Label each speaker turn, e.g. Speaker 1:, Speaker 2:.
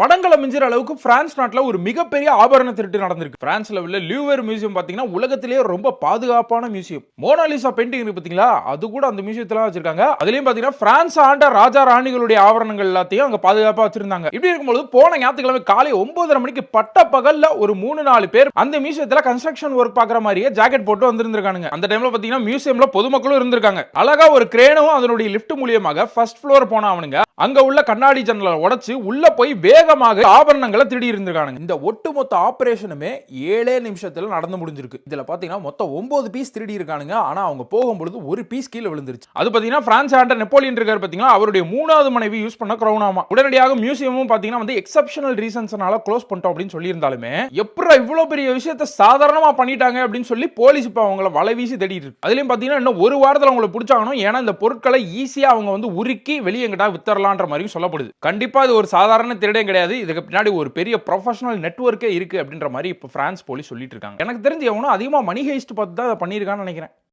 Speaker 1: படங்களை மிஞ்சிற அளவுக்கு பிரான்ஸ் நாட்டில் ஒரு மிகப்பெரிய ஆபரண திருட்டு நடந்திருக்கு. பிரான்ஸ்ல உள்ள லியூவர் மியூசியம் பார்த்தீங்கன்னா உலகத்திலேயே ரொம்ப பாதுகாப்பான மியூசியம். மோனாலிசா பெயிண்டிங் இருக்கு அது கூட அந்த மியூசியத்தெல்லாம் வச்சிருக்காங்க. அதுலயும் பார்த்தீங்கன்னா பிரான்ஸ் ஆண்ட ராஜா ராணிகளுடைய ஆவரணங்கள் எல்லாத்தையும் அங்கே பாதுகாப்பாக வச்சிருந்தாங்க. இப்படி இருக்கும்போது போன ஞாயிற்றுக்கிழமை காலை ஒன்பதரை மணிக்கு பட்ட பகல்ல ஒரு மூணு நாலு பேர் அந்த மியூசியத்தில் கன்ஸ்ட்ரக்ஷன் ஒர்க் பார்க்குற மாதிரியே ஜாக்கெட் போட்டு வந்திருந்திருக்கானுங்க. அந்த டைம்ல பார்த்தீங்கன்னா மியூசியம்ல பொதுமக்களும் இருந்திருக்காங்க. அழகா ஒரு கிரேனும் அதனுடைய லிஃப்ட் மூலியமாக ஃபர்ஸ்ட் ஃப்ளோர் போன அவனுங்க. அங்க உள்ள கண்ணாடி ஜன்னலை உடச்சு உள்ள போய் ஏராளமாக ஆபரணங்களை திருடி இருந்திருக்கானுங்க. இந்த ஒட்டுமொத்த ஆபரேஷனுமே ஏழே நிமிஷத்துல நடந்து முடிஞ்சிருக்கு. இதுல பாத்தீங்கன்னா மொத்தம் ஒன்பது பீஸ் திருடி இருக்கானுங்க. ஆனா அவங்க போகும்பொழுது ஒரு பீஸ் கீழே விழுந்துருச்சு. அது பாத்தீங்கன்னா பிரான்ஸ் ஆண்டர் நெப்போலியன் இருக்காரு பாத்தீங்கன்னா அவருடைய மூணாவது மனைவி யூஸ் பண்ண கிரௌனாமா உடனடியாக மியூசியமும் பாத்தீங்கன்னா வந்து எக்ஸப்ஷனல் ரீசன்ஸ்னால க்ளோஸ் பண்ணிட்டோம் அப்படின்னு சொல்லியிருந்தாலுமே எப்படி இவ்வளவு பெரிய விஷயத்த சாதாரணமா பண்ணிட்டாங்க அப்படின்னு சொல்லி போலீஸ் இப்ப அவங்கள வலை வீசி தேடிட்டு இருக்கு. அதுலயும் பாத்தீங்கன்னா இன்னும் ஒரு வாரத்துல அவங்களை பிடிச்சாகணும். ஏன்னா இந்த பொருட்களை ஈஸியா அவங்க வந்து உருக்கி வெளியே எங்கிட்டா வித்தரலான்ற மாதிரியும் சொல்லப்படுது. கண்டிப்பா இது ஒரு சாதாரண திருடே கிடையாது. இதுக்கு பின்னாடி ஒரு பெரிய ப்ரொஃபஷனல் நெட்வொர்க்கே இருக்கு அப்படின்ற மாதிரி இப்போ பிரான்ஸ் போலீஸ் சொல்லிட்டு இருக்காங்க. எனக்கு தெரிஞ்சு எவனும் அதிகமா மணி ஹேஸ்ட் பார்த்து தான் அதை பண்ணியிருக்கான்னு நினைக்கிறேன்.